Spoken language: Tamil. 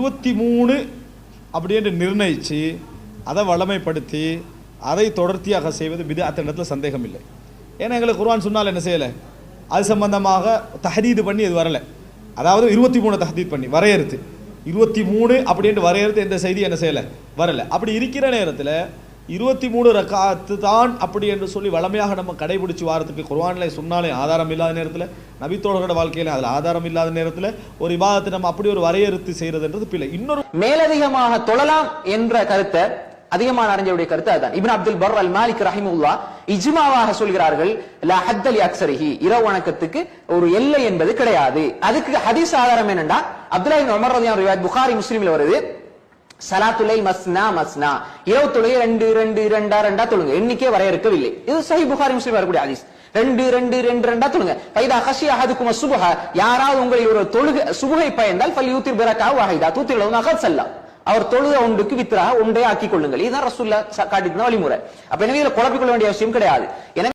இருபத்தி மூணு அப்படின்னு நிர்ணயித்து அதை வளமைப்படுத்தி அதை தொடர்ச்சியாக செய்வது பிதாத் இடத்துல சந்தேகம் இல்லை ஏன்னா எங்களுக்கு குர்வான் சொன்னால் என்ன செய்யலை? அது சம்பந்தமாக தஹதீது பண்ணி இது வரலை? அதாவது இருபத்தி மூணு தஹதீத் பண்ணி வரையறுத்து. இருபத்தி மூணு அப்படின்ட்டு வரையறுத்து எந்த செய்தி என்ன செய்யலை? வரலை. அப்படி இருக்கிற நேரத்தில் இருபத்தி மூணு ரக்காத்து தான் அப்படி என்று சொல்லி வளமையாக நம்ம கடைபிடிச்சு வாரத்துக்கு குர்வானில் சொன்னாலே ஆதாரம் இல்லாத நேரத்தில் நபித்தோழர்களோட வாழ்க்கையில அதில் ஆதாரம் இல்லாத நேரத்தில் ஒரு விவாதத்தை நம்ம அப்படி ஒரு வரையறுத்து செய்யறதுன்றது பிள்ளை இன்னொரு மேலதிகமாக தொழலாம் என்ற கருத்தை அதிகமான அறிஞருடைய கருத்து அதுதான். Ibn Abdul Barr al Malik ரஹிமுல்லா இஜ்மாவாக சொல்கிறார்கள் ல ஹத்தலி அக்சரிஹி இரவு வணக்கத்துக்கு ஒரு எல்லை என்பது கிடையாது. அதுக்கு ஹதீஸ் ஆதாரம் என்னன்னா அப்துல்லா உமர் ரலியல்லாஹு ரிவாயத் புகாரி முஸ்லீமில் வருது. சலாத்துலை மஸ்னா மஸ்னா. இரவு தொழுகை ரெண்டு ரெண்டு ரெண்டா ரெண்டா தொழுங்க. எண்ணிக்கை வரையறுக்கவில்லை இது சஹி புகாரி முஸ்லீம் வரக்கூடிய ஹதீஸ். ரெண்டு ரெண்டு ரெண்டு ரெண்டா தொழுங்க. பைதா ஹஷி அஹதுக்கும் சுபஹ. யாராவது உங்களில் ஒரு தொழுகை சுபுகை பயந்தால் ஃபல் யூத்திர் பிரகா வாஹிதா தூத்திர் அகத் சல்லா. அவர் தொழுத ஒன்றுக்கு வித்ரா ஒன்றே ஆக்கிக் கொள்ளுங்கள். இதுதான் ரசூல்லா காட்டின வழிமுறை. அப்ப எனவே இதுல குழப்பிக்கொள்ள வேண்டிய அவசியம் கிடையாது. எனவே